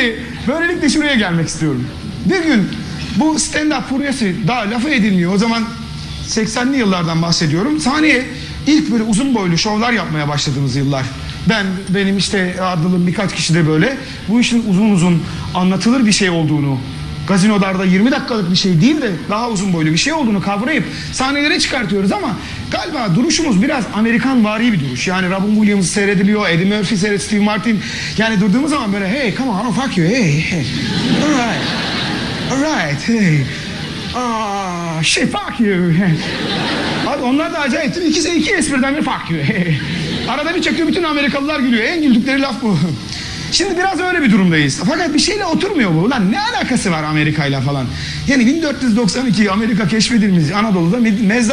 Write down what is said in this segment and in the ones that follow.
Şimdi böylelikle şuraya gelmek istiyorum. Bir gün bu stand-up furyası daha lafa edilmiyor. O zaman 80'li yıllardan bahsediyorum. Sahneye ilk böyle uzun boylu şovlar yapmaya başladığımız yıllar. Ben, benim işte ardılım birkaç kişi de böyle bu işin uzun uzun anlatılır bir şey olduğunu, gazinolarda 20 dakikalık bir şey değil de daha uzun boylu bir şey olduğunu kavrayıp sahnelere çıkartıyoruz ama galiba duruşumuz biraz Amerikan vari bir duruş. Yani Robin Williams seyrediliyor, Eddie Murphy seyret, Steve Martin. Yani durduğumuz zaman böyle hey come on fuck you hey hey. Alright. Alright hey. Ah shit fuck you. Abi onlar da acayip. İkisi iki espriden bir fuck you. Arada bir çekiyor bütün Amerikalılar gülüyor. En güldükleri laf bu. Şimdi biraz öyle bir durumdayız. Fakat bir şeyle oturmuyor bu. Ulan ne alakası var Amerika'yla falan? Yani 1492 Amerika keşfedilmiş Anadolu'da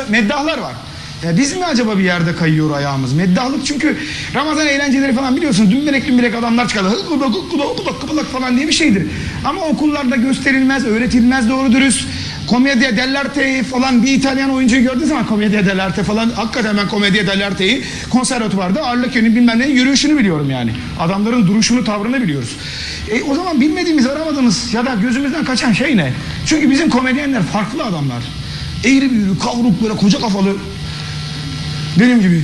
meddahlar var. Ya biz mi acaba bir yerde kayıyor ayağımız? Meddahlık çünkü Ramazan eğlenceleri falan biliyorsunuz dümbelek dümbelek adamlar çıkarlar. Hıkkıdak hıkkıdak hıkkıdak hıkkıdak falan diye bir şeydir. Ama okullarda gösterilmez, öğretilmez doğru dürüst. Komedya dell'arte falan bir İtalyan oyuncuyu gördüğün zaman komedya dell'arte falan hakikaten ben komedya dell'arte'yi konservatuvarda Arlecchio'nun bilmem ne yürüyüşünü biliyorum yani. Adamların duruşunu tavrını biliyoruz. E, o zaman bilmediğimiz aramadığımız ya da gözümüzden kaçan şey ne? Çünkü bizim komedyenler farklı adamlar. Eğri büğrü, kavruk böyle koca kafalı benim gibi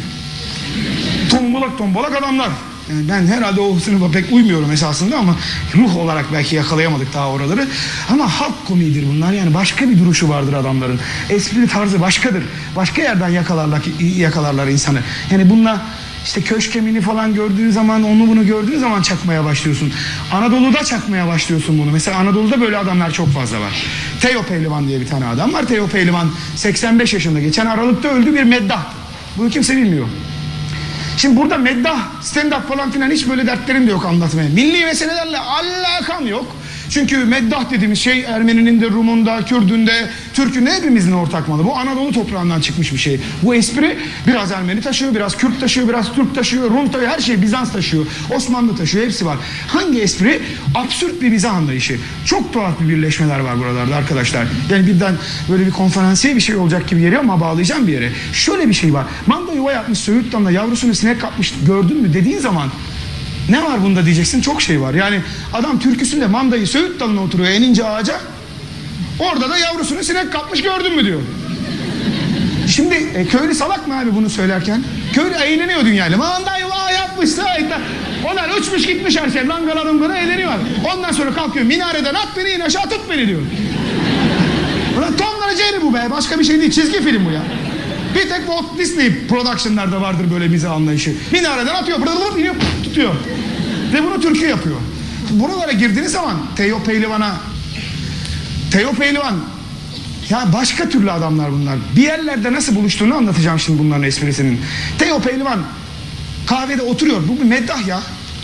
tombalak tombalak adamlar. Yani ben herhalde o sınıfa pek uymuyorum esasında ama ruh olarak belki yakalayamadık daha oraları. Ama halk komiğidir bunlar yani başka bir duruşu vardır adamların. Espri tarzı başkadır. Başka yerden yakalarlar, yakalarlar insanı. Yani bununla işte köşk kemiğini falan gördüğün zaman onu bunu gördüğün zaman çakmaya başlıyorsun. Anadolu'da çakmaya başlıyorsun bunu. Mesela Anadolu'da böyle adamlar çok fazla var. Teo Pehlivan diye bir tane adam var. Teo Pehlivan 85 yaşında. Geçen Aralık'ta öldü bir meddah. Bunu kimse bilmiyor. Şimdi burada meddah, stand-up falan filan hiç böyle dertlerim de yok anlatmaya. Milli meselelerle alakam yok. Çünkü meddah dediğimiz şey Ermeninin de, Rum'un da, Kürdün de, Türk'ün de hepimizin ortak malı. Bu Anadolu toprağından çıkmış bir şey. Bu espri biraz Ermeni taşıyor, biraz Kürt taşıyor, biraz Türk taşıyor, Rum taşıyor, her şey Bizans taşıyor, Osmanlı taşıyor, hepsi var. Hangi espri? Absürt bir mizah anlayışı. Çok tuhaf bir birleşmeler var buralarda arkadaşlar. Yani birden böyle bir konferansiye bir şey olacak gibi geliyor ama bağlayacağım bir yere. Şöyle bir şey var. Manda yuva yapmış Söğüt Damla yavrusunu sinek kapmış gördün mü dediğin zaman ne var bunda diyeceksin çok şey var. Yani adam türküsünde mandayı Söğüt dalına oturuyor en ince ağaca. Orada da yavrusunu sinek kapmış gördün mü diyor. Şimdi e, köylü salak mı abi bunu söylerken? Köylü eğleniyor dünyayla. Manda yuva yapmış Söğüt'te. Onlar uçmuş gitmiş her şey. Langala dungala eğleniyor. Ondan sonra kalkıyor minareden at beni in aşağı tut beni diyor. Ulan Tom Jerry bu be. Başka bir şey değil. Çizgi film bu ya. Bir tek Walt Disney Production'larda vardır böyle mizah anlayışı. Minareden atıyor, bırılır iniyor, tutuyor. Ve bunu Türkiye yapıyor. Buralara girdiğiniz zaman Teo Pehlivan'a Teo Pehlivan ya başka türlü adamlar bunlar. Bir yerlerde nasıl buluştuğunu anlatacağım şimdi bunların esprisinin. Teo Pehlivan kahvede oturuyor. Bu bir meddah ya.